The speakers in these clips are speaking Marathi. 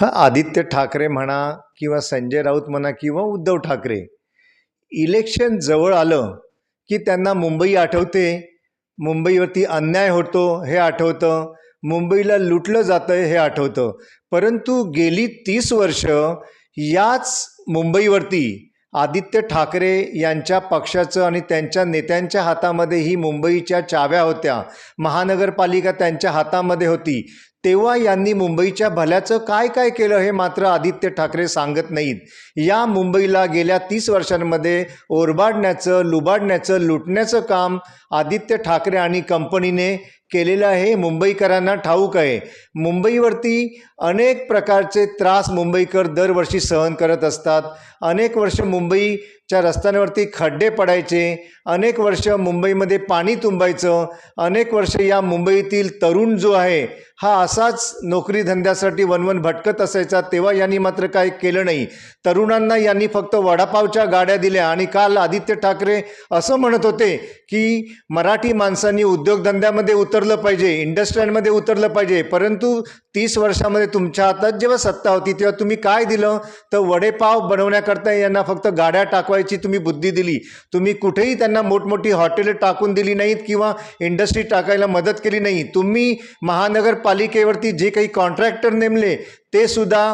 हा आदित्य ठाकरे म्हणा किंवा संजय राऊत म्हणा किंवा उद्धव ठाकरे इलेक्शन जवळ आलं की त्यांना मुंबई आठवते. मुंबईवरती अन्याय होतो हे आठवतं. मुंबईला लुटलं जातं हे आठवतं. परंतु गेली तीस वर्ष याच मुंबईवरती आदित्य ठाकरे यांच्या पक्षाचं आणि त्यांच्या नेत्यांच्या हातामध्ये ही मुंबईच्या चाव्या होत्या. महानगरपालिका त्यांच्या हातामध्ये होती. तेव्हा यांनी मुंबईच्या भल्याचं काय काय केलं हे मात्र आदित्य ठाकरे सांगत नाहीत. या मुंबईला गेल्या तीस वर्षांमध्ये ओरबाडण्याचं लुबाडण्याचं लुटण्याचं काम आदित्य ठाकरे आणि कंपनीने केलेलं आहे मुंबईकरांना ठाऊक आहे. मुंबईवरती अनेक प्रकारचे त्रास मुंबईकर दरवर्षी सहन करत असतात. अनेक वर्ष मुंबईच्या रस्त्यांवरती खड्डे पडायचे अनेक वर्ष मुंबईमध्ये पाणी तुंबायचं अनेक वर्ष या मुंबईतील तरुण जो आहे हा असाच नोकरी धंद्यासाठी वनवन भटकत असायचा तेव्हा यांनी मात्र काय केलं नाही. तरुणांना यांनी फक्त वडापावच्या गाड्या दिल्या आणि काल आदित्य ठाकरे असं म्हणत होते की मराठी माणसांनी उद्योगधंद्यामध्ये उतरलं पाहिजे इंडस्ट्रीमध्ये उतरलं पाहिजे परंतु तीस वर्षामध्ये तुमच्या हातात जेव्हा सत्ता होती तेव्हा तुम्ही काय दिलं? तर वडेपाव बनवण्याकरता यांना फक्त गाड्या टाकवायची तुम्ही बुद्धी दिली. तुम्ही कुठेही त्यांना मोठमोठी हॉटेलं टाकून दिली नाहीत किंवा इंडस्ट्री टाकायला मदत केली नाही. तुम्ही महानगर महापालिकेवरती जे काही कॉन्ट्रॅक्टर नेमले ते सुद्धा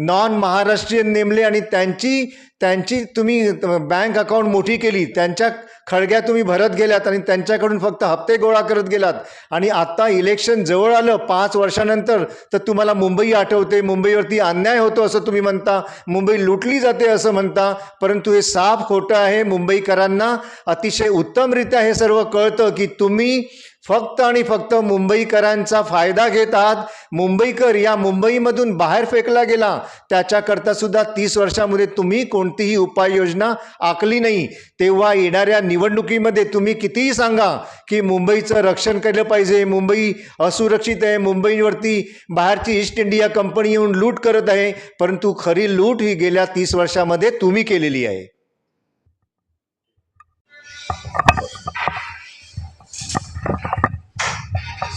नॉन महाराष्ट्रीयन नेमले आणि त्यांची त्यांची तुम्ही बँक अकाउंट मोठी केली त्यांच्या खळग्या तुम्ही भरत गेलात आणि त्यांच्याकडून फक्त हप्ते गोळा करत गेलात. आणि आत्ता इलेक्शन जवळ आलं पाच वर्षानंतर तर तुम्हाला मुंबई आठवते मुंबईवरती अन्याय होतो असं तुम्ही म्हणता मुंबई लुटली जाते असं म्हणता परंतु हे साफ खोटं आहे मुंबईकरांना अतिशय उत्तमरित्या हे सर्व कळतं की तुम्ही फक्त आणि फक्त मुंबईकरांचा फायदा घेतात मुंबईकर या मुंबईमधून बाहेर फेकला गेला. त्याच्याकरता सुद्धा तीस वर्षामध्ये तुम्ही कोणतीही उपाययोजना आखली नाही. तेव्हा येणाऱ्या निवडणुकीमध्ये तुम्ही कितीही सांगा की मुंबईचं रक्षण केलं पाहिजे. मुंबई असुरक्षित आहे. मुंबईवरती बाहेरची ईस्ट इंडिया कंपनी येऊन लूट करत आहे. परंतु खरी लूट ही गेल्या तीस वर्षामध्ये तुम्ही केलेली आहे.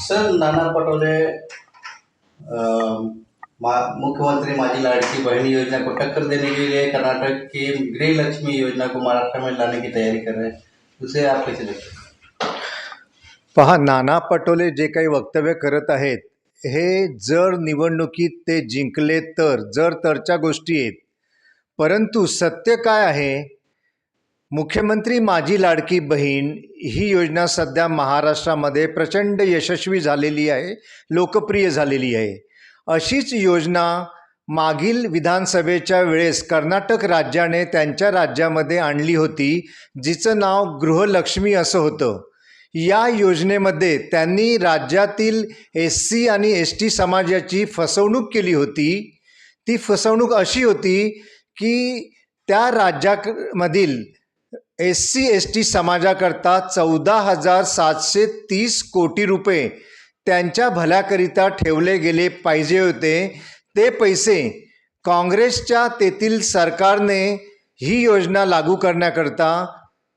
सर नाना पटोले मा- मुख्यमंत्री माझी लाड़की बहन योजना को टक्कर देने के लिए कर्नाटक की गृह लक्ष्मी योजना को महाराष्ट्र में लाने की तैयारी कर रहे हैं। उसे आप कैसे देखते हैं? पहा नाना पटोले जे काही वक्तव्य करत आहेत हे जर निवडणुकीत ते जिंकले तर जर तरच्या गोष्टी आहेत परंतु सत्य काय आहे? मुख्यमंत्री माझी लाडकी बहीण ही योजना सध्या महाराष्ट्रामध्ये प्रचंड यशस्वी झालेली आहे लोकप्रिय झालेली आहे. अशीच योजना मागील विधानसभेच्या वेळेस कर्नाटक राज्याने त्यांच्या राज्यामध्ये आणली होती जिचं नाव गृहलक्ष्मी असं होतं. या योजनेमध्ये त्यांनी राज्यातील एस सी आणि एस टी समाजाची फसवणूक केली होती. ती फसवणूक अशी होती की त्या राज्यामधील एस सी एस टी समाजाकरता चौदा हजार सातशे तीस कोटी रुपये त्यांच्या भल्याकरिता ठेवले गेले पाहिजे होते. ते पैसे काँग्रेसच्या तेथील सरकारने ही योजना लागू करण्याकरता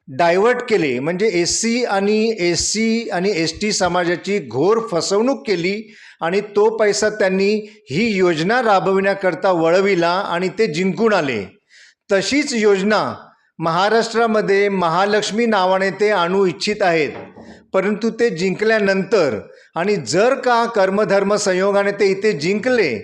डायव्हर्ट केले. म्हणजे एस सी आणि एस सी आणि एस टी समाजाची घोर फसवणूक केली आणि तो पैसा त्यांनी ही योजना राबविण्याकरता वळविला आणि ते जिंकून आले. तशीच योजना महाराष्ट्रामध्ये महालक्ष्मी नावाने ते आणू इच्छित आहेत. परंतु ते जिंकल्यानंतर आणि जर का कर्मधर्म संयोगाने ते इथे जिंकले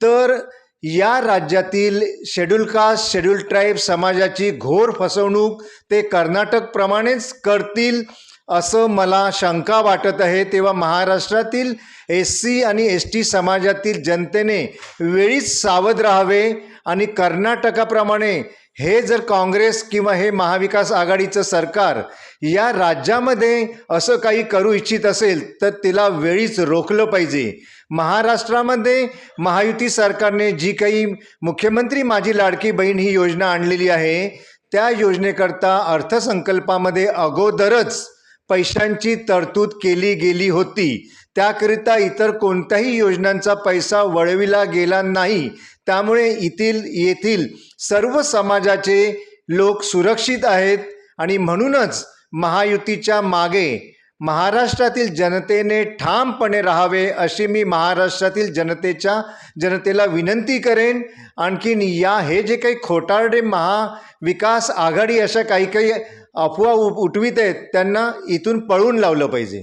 तर या राज्यातील शेड्यूल कास्ट शेड्यूल ट्राईब समाजाची घोर फसवणूक ते कर्नाटकप्रमाणेच करतील असं मला शंका वाटत आहे. तेव्हा महाराष्ट्रातील एस सी आणि एस टी समाजातील जनतेने वेळीच सावध राहावे आणि कर्नाटकाप्रमाणे हे जर काँग्रेस किंवा हे महाविकास आघाडीचं सरकार या राज्यामध्ये असं काही करू इच्छित असेल तर तिला वेळीच रोखलं पाहिजे. महाराष्ट्रामध्ये महायुती सरकारने जी काही मुख्यमंत्री माझी लाडकी बहीण ही योजना आणलेली आहे त्या योजनेकरता अर्थसंकल्पामध्ये अगोदरच पैशांची तरतूद केली गेली होती. त्याकरिता इतर कोणत्याही योजनांचा पैसा वळविला गेला नाही. त्यामुळे येथील येथील सर्व समाजाचे लोक सुरक्षित आहेत आणि म्हणूनच महायुतीच्या मागे महाराष्ट्रातील जनतेने ठामपणे राहावे अशी मी महाराष्ट्रातील जनतेच्या जनतेला विनंती करेन. आणखीन या हे जे काही खोटारडे महाविकास आघाडी अशा काही काही अफवा उ उठवीत आहेत त्यांना इथून पळून लावलं पाहिजे.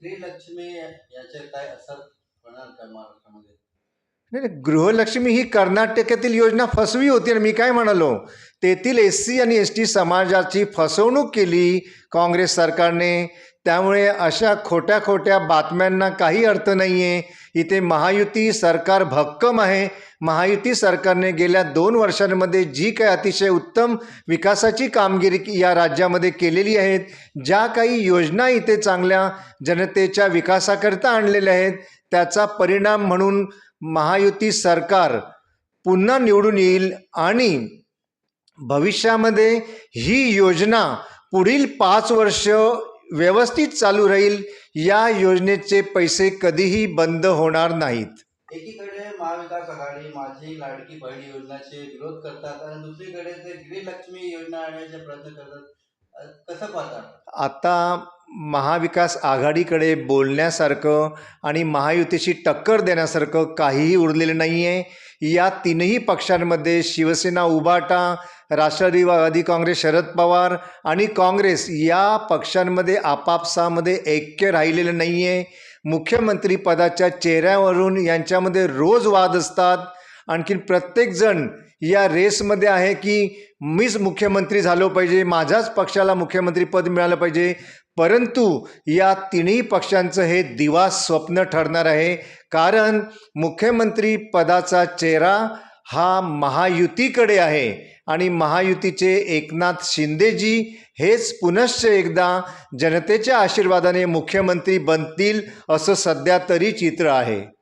श्रीलक्ष्मी याचे काय असर होणार का महाराष्ट्रामध्ये? नाही गृहलक्ष्मी ही कर्नाटकातील योजना फसवी होती आणि मी काय म्हणालो? तेथील एस सी आणि एस टी समाजाची फसवणूक केली काँग्रेस सरकारने. त्यामुळे अशा खोट्या खोट्या बातम्यांना काही अर्थ नाही आहे इथे महायुती सरकार भक्कम आहे. महायुती सरकारने गेल्या दोन वर्षांमध्ये जी काही अतिशय उत्तम विकासाची कामगिरी या राज्यामध्ये केलेली आहेत ज्या काही योजना इथे चांगल्या जनतेच्या विकासाकरता आणलेल्या आहेत त्याचा परिणाम म्हणून महायुती सरकार पुन्हा निवडून येईल आणि भविष्यामध्ये ही योजना पुढील पाच वर्ष व्यवस्थित चालू राहील या योजनेचे पैसे कधीही बंद होणार नाहीत. एकीकडे महाविकास आघाडी माझी लाडकी बहीण योजनाचे विरोध करतात आणि दुसरीकडे ते गृहलक्ष्मी योजना आणण्याचे प्रयत्न करतात. कसं पाहतात आता महाविकास आघाडीकडे बोलण्यासारखं आणि महायुतीशी टक्कर देण्यासारखं काहीही उरलेलं नाही आहे या तीनही पक्षांमध्ये शिवसेना उबाटा राष्ट्रवादी काँग्रेस शरद पवार आणि काँग्रेस या पक्षांमध्ये आपापसामध्ये ऐक्य राहिलेलं नाही आहे मुख्यमंत्रीपदाच्या चेहऱ्यावरून यांच्यामध्ये रोज वाद असतात. आणखीन प्रत्येकजण या रेसमध्ये आहे की मीच मुख्यमंत्री झालो पाहिजे माझ्याच पक्षाला मुख्यमंत्रीपद मिळालं पाहिजे परंतु या तिन्ही पक्षांचं हे दिवा स्वप्न ठरणार आहे. कारण मुख्यमंत्री पदाचा चेहरा हा महायुतीकडे आहे आणि महायुतीचे एकनाथ शिंदेजी हेच पुनश्च एकदा जनतेच्या आशीर्वादाने मुख्यमंत्री बनतील असं सध्या तरी चित्र आहे.